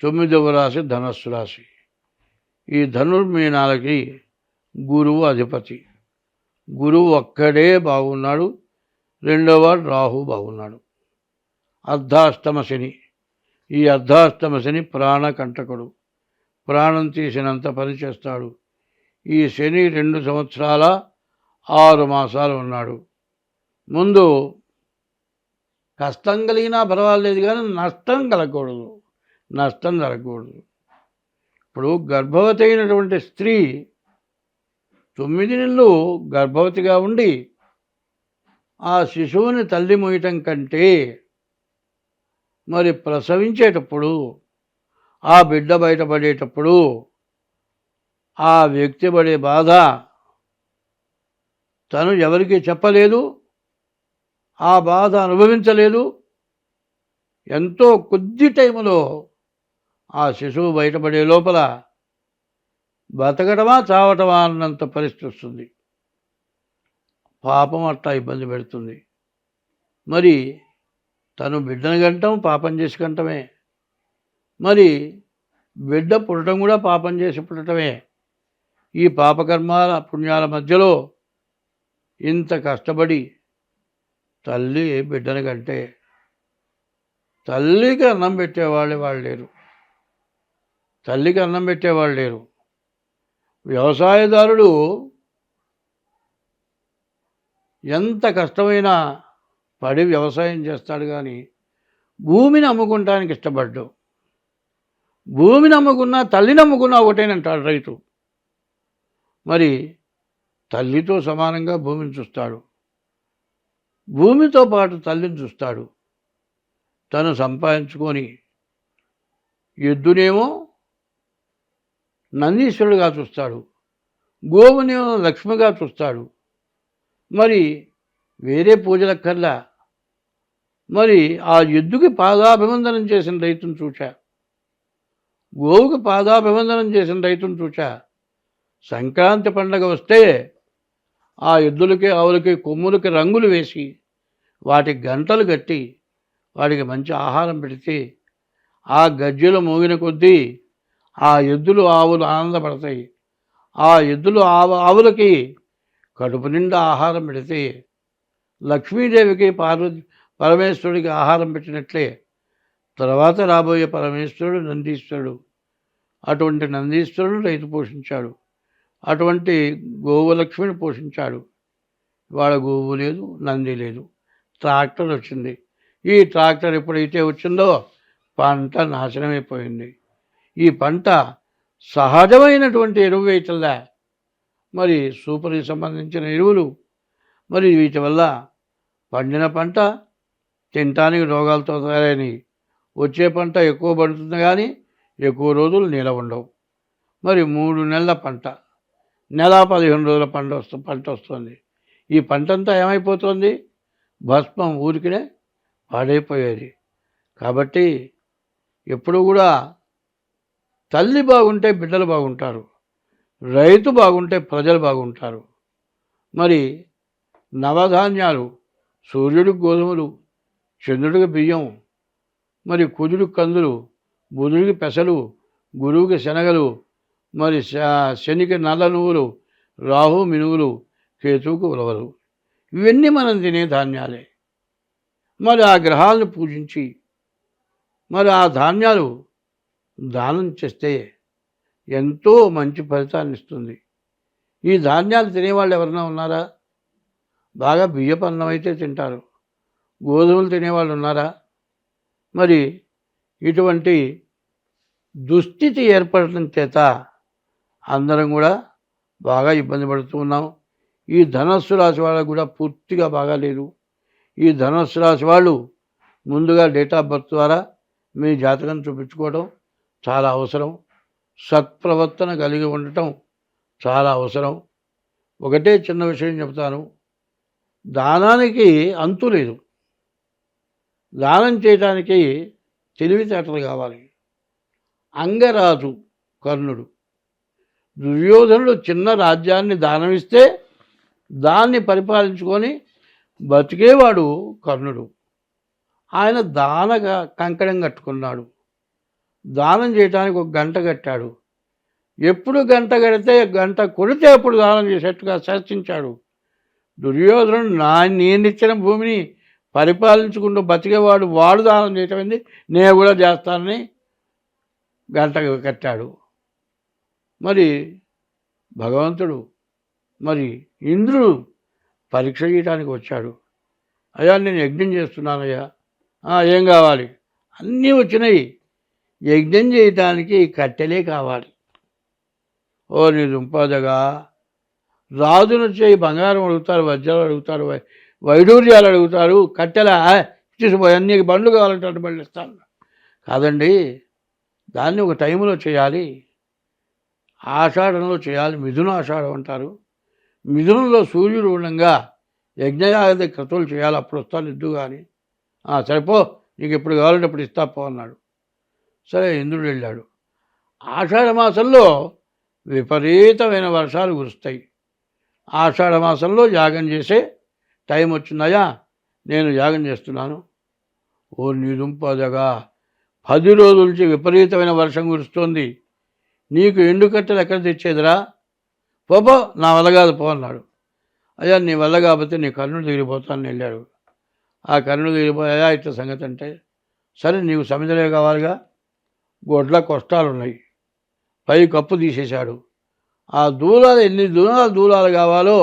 తొమ్మిదవ రాశి ధనస్సు రాశి. ఈ ధనుర్మీనాలకి గురువు అధిపతి. గురువు ఒక్కడే బాగున్నాడు రెండవ రాహు బాగున్నాడు. అర్ధాష్టమ శని. ఈ అర్ధాష్టమ శని ప్రాణకంటకుడు ప్రాణం తీసినంత పని చేస్తాడు. ఈ శని రెండు సంవత్సరాల ఆరు మాసాలు ఉన్నాడు. ముందు కష్టం కలిగినా పర్వాలేదు కానీ నష్టం కలగకూడదు. నష్టం జరగకూడదు. ఇప్పుడు గర్భవతి అయినటువంటి స్త్రీ తొమ్మిది నెలలు గర్భవతిగా ఉండి ఆ శిశువుని తల్లి మోయటం కంటే మరి ప్రసవించేటప్పుడు ఆ బిడ్డ బయటపడేటప్పుడు ఆ వ్యక్తి పడే బాధ తను ఎవరికి చెప్పలేదు ఆ బాధ అనుభవించలేదు. ఎంతో కొద్ది టైంలో ఆ శిశువు బయటపడే లోపల బతకడమా చావటమా అన్నంత పరిస్థితి వస్తుంది. పాపం అట్లా ఇబ్బంది పెడుతుంది. మరి తను బిడ్డను గంటం పాపం చేసి గంటమే. మరి బిడ్డ పుట్టడం కూడా పాపం చేసి పుట్టడమే ఈ పాపకర్మాల పుణ్యాల మధ్యలో ఇంత కష్టపడి తల్లి బిడ్డను కంటే తల్లికి అన్నం పెట్టేవాళ్ళే వాళ్ళు లేరు. తల్లికి అన్నం పెట్టేవాళ్ళు లేరు. వ్యవసాయదారుడు ఎంత కష్టమైనా పడి వ్యవసాయం చేస్తాడు కానీ భూమిని అమ్ముకుంటానికి ఇష్టపడ్డు. భూమిని అమ్ముకున్నా తల్లిని అమ్ముకున్నా ఒకటేనంటాడు రైతు. మరి తల్లితో సమానంగా భూమిని చూస్తాడు. భూమితో పాటు తల్లిని చూస్తాడు. తను సంపాదించుకొని ఎద్దునేమో నందీశ్వరుడుగా చూస్తాడు. గోవుని లక్ష్మిగా చూస్తాడు. మరి వేరే పూజలక్కర్లా. మరి ఆ ఎద్దుకి పాదాభివందనం చేసిన రైతును చూచా. గోవుకి పాదాభివందనం చేసిన రైతును చూచా. సంక్రాంతి పండగ వస్తే ఆ ఎద్దులకి ఆవులకి కొమ్ములకి రంగులు వేసి వాటికి గంటలు కట్టి వాటికి మంచి ఆహారం పెడితే ఆ గజ్జెలు మోగిన కొద్దీ ఆ ఎద్దులు ఆవులు ఆనందపడతాయి. ఆ ఎద్దులు ఆవు ఆవులకి కడుపు నిండా ఆహారం పెడితే లక్ష్మీదేవికి పార్వతి పరమేశ్వరుడికి ఆహారం పెట్టినట్లే తర్వాత రాబోయే పరమేశ్వరుడు నందీశ్వరుడు. అటువంటి నందీశ్వరుడు రైతు పోషించాడు. అటువంటి గోవులక్ష్మిని పోషించాడు. వాళ్ళ గోవు లేదు నంది లేదు. ట్రాక్టర్ వచ్చింది. ఈ ట్రాక్టర్ ఎప్పుడైతే వచ్చిందో పంట నాశనమైపోయింది. ఈ పంట సహజమైనటువంటి ఎరువు వేయటల్లా మరి సూపర్కి సంబంధించిన ఎరువులు మరి వీటి వల్ల పండిన పంట తినటానికి రోగాలతో తయారైనవి. వచ్చే పంట ఎక్కువ పండుతుంది కానీ ఎక్కువ రోజులు నిల ఉండవు. మరి మూడు నెలల పంట నెల పదిహేను రోజుల పంట వస్తు పంట వస్తుంది. ఈ పంట అంతా ఏమైపోతుంది? భస్మం ఊరికినే పాడైపోయేది. కాబట్టి ఎప్పుడు కూడా తల్లి బాగుంటే బిడ్డలు బాగుంటారు రైతు బాగుంటే ప్రజలు బాగుంటారు. మరి నవధాన్యాలు సూర్యుడికి గోధుమలు చంద్రుడికి బియ్యం మరి కుజుడికి కందులు బుధుడికి పెసలు గురువుకి శనగలు మరి శ- శనికి నల్ల నువ్వులు రాహు మినువులు కేతువుకు ఉలవలు. ఇవన్నీ మనం తినే ధాన్యాలే. మరి ఆ గ్రహాలను పూజించి మరి ఆ ధాన్యాలు దానం చేస్తే ఎంతో మంచి ఫలితాన్ని ఇస్తుంది. ఈ ధాన్యాలు తినేవాళ్ళు ఎవరైనా ఉన్నారా? బాగా బియ్యపు అన్నం అయితే తింటారు. గోధుమలు తినేవాళ్ళు ఉన్నారా? మరి ఇటువంటి దుస్థితి ఏర్పడటం చేత అందరం కూడా బాగా ఇబ్బంది పడుతూ ఉన్నాం. ఈ ధనస్సు రాశి వాళ్ళకు కూడా పూర్తిగా బాగాలేదు ఈ ధనస్సు రాశి వాళ్ళు ముందుగా డేట్ ఆఫ్ బర్త్ ద్వారా మీ జాతకం చూపించుకోవడం చాలా అవసరం. సత్ప్రవర్తన కలిగి ఉండటం చాలా అవసరం. ఒకటే చిన్న విషయం చెప్తాను దానానికి అంతు లేదు. దానం చేయడానికి తెలివితేటలు కావాలి. అంగరాజు కర్ణుడు. దుర్యోధనుడు చిన్న రాజ్యాన్ని దానమిస్తే దాన్ని పరిపాలించుకొని బతికేవాడు కర్ణుడు. ఆయన దానగా కంకణం కట్టుకున్నాడు. దానం చేయడానికి ఒక గంట కట్టాడు. ఎప్పుడు గంట కడితే గంట కొడితే అప్పుడు దానం చేసేట్టుగా శాసించాడు దుర్యోధనుడు నా నేనిచ్చిన భూమిని పరిపాలించుకుంటూ బతికేవాడు వాడు దానం చేయటం నేను కూడా చేస్తానని గంట కట్టాడు. మరి భగవంతుడు మరి ఇంద్రుడు పరీక్ష చేయడానికి వచ్చాడు. అయ్యా నేను యజ్ఞం చేస్తున్నానయ్యా. ఏం కావాలి? అన్నీ వచ్చినాయి. యజ్ఞం చేయటానికి కట్టెలే కావాలి. ఓ నీ దుంపదగా రాజును చేయి బంగారం అడుగుతారు వజ్రాలు అడుగుతారు వై- వైడూర్యాలు అడుగుతారు కట్టెల తీసుకుపోయి అన్ని బండ్లు కావాలంటే అటు బండ్లు ఇస్తాను. కాదండి దాన్ని ఒక టైంలో చేయాలి. ఆషాఢంలో చేయాలి మిథున ఆషాఢం అంటారు. మిథునంలో సూర్యుడు ఉండగా యజ్ఞయాగ క్రతువులు చేయాలి అప్పుడు వస్తాను ఇద్దు కానీ సరిపో నీకు ఎప్పుడు కావాలంటే అప్పుడు ఇస్తా పో అన్నాడు. సరే ఇంద్రుడు వెళ్ళాడు. ఆషాఢమాసంలో విపరీతమైన వర్షాలు కురుస్తాయి. ఆషాఢ మాసంలో యాగం చేసే టైం వచ్చిందయా నేను యాగం చేస్తున్నాను. ఓ నిదుంపదగా పది రోజుల నుంచి విపరీతమైన వర్షం కురుస్తోంది. నీకు ఎండు కట్టెలు ఎక్కడ తెచ్చేదిరా? పోపో నా వల్ల కాదు పో అన్నాడు. అయ్యా నీ వల్ల కాకపోతే నీ కర్ణుడు తిరిగిపోతానని వెళ్ళాడు. ఆ కర్ణుడు తిరిగిపోయా ఇట్లా సంగతి అంటే సరే నీకు సమిధలే కావాలిగా గొడ్ల కొష్టాలు ఉన్నాయి పై కప్పు తీసేశాడు. ఆ దూలాలు ఎన్ని దూలాలు దూలాలు కావాలో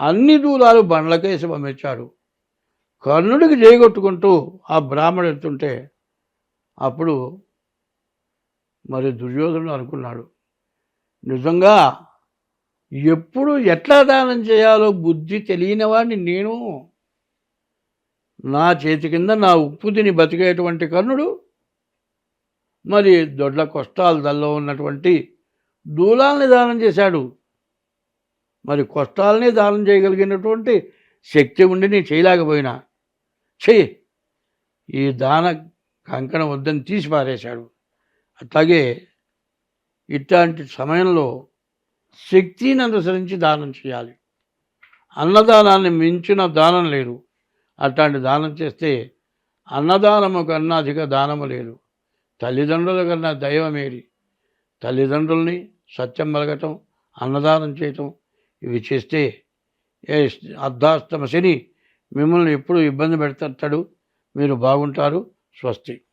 అన్ని దూలాలు బండ్లకేసి పంపించాడు. కర్ణుడికి చేయగొట్టుకుంటూ ఆ బ్రాహ్మడు ఎత్తుంటే అప్పుడు మరి దుర్యోధనుడు అనుకున్నాడు నిజంగా ఎప్పుడు ఎట్లా దానం చేయాలో బుద్ధి తెలియని వాడిని నేను? నా చేతి కింద నా ఉప్పు తిని బతికేటువంటి కర్ణుడు మరి దొడ్ల కొష్టాల దల్లో ఉన్నటువంటి దూలాల్ని దానం చేశాడు. మరి కొష్టాలని దానం చేయగలిగినటువంటి శక్తి ఉండి నీ చేయలేకపోయినా. చెయ్యి. ఈ దాన కంకణం వద్దని తీసి పారేశాడు అట్లాగే ఇట్లాంటి సమయంలో శక్తిని అనుసరించి దానం చేయాలి. అన్నదానాన్ని మించిన దానం లేదు. అట్లాంటి దానం చేస్తే అన్నదానము కన్నా అధిక దానము లేదు. తల్లిదండ్రుల కన్నా దైవమేరి తల్లిదండ్రుల్ని సత్యం మలగటం అన్నదానం చేయటం ఇవి చేస్తే ఏ అర్ధాస్తమ శని మిమ్మల్ని ఎప్పుడు ఇబ్బంది పెడతాడు. మీరు బాగుంటారు. స్వస్తి.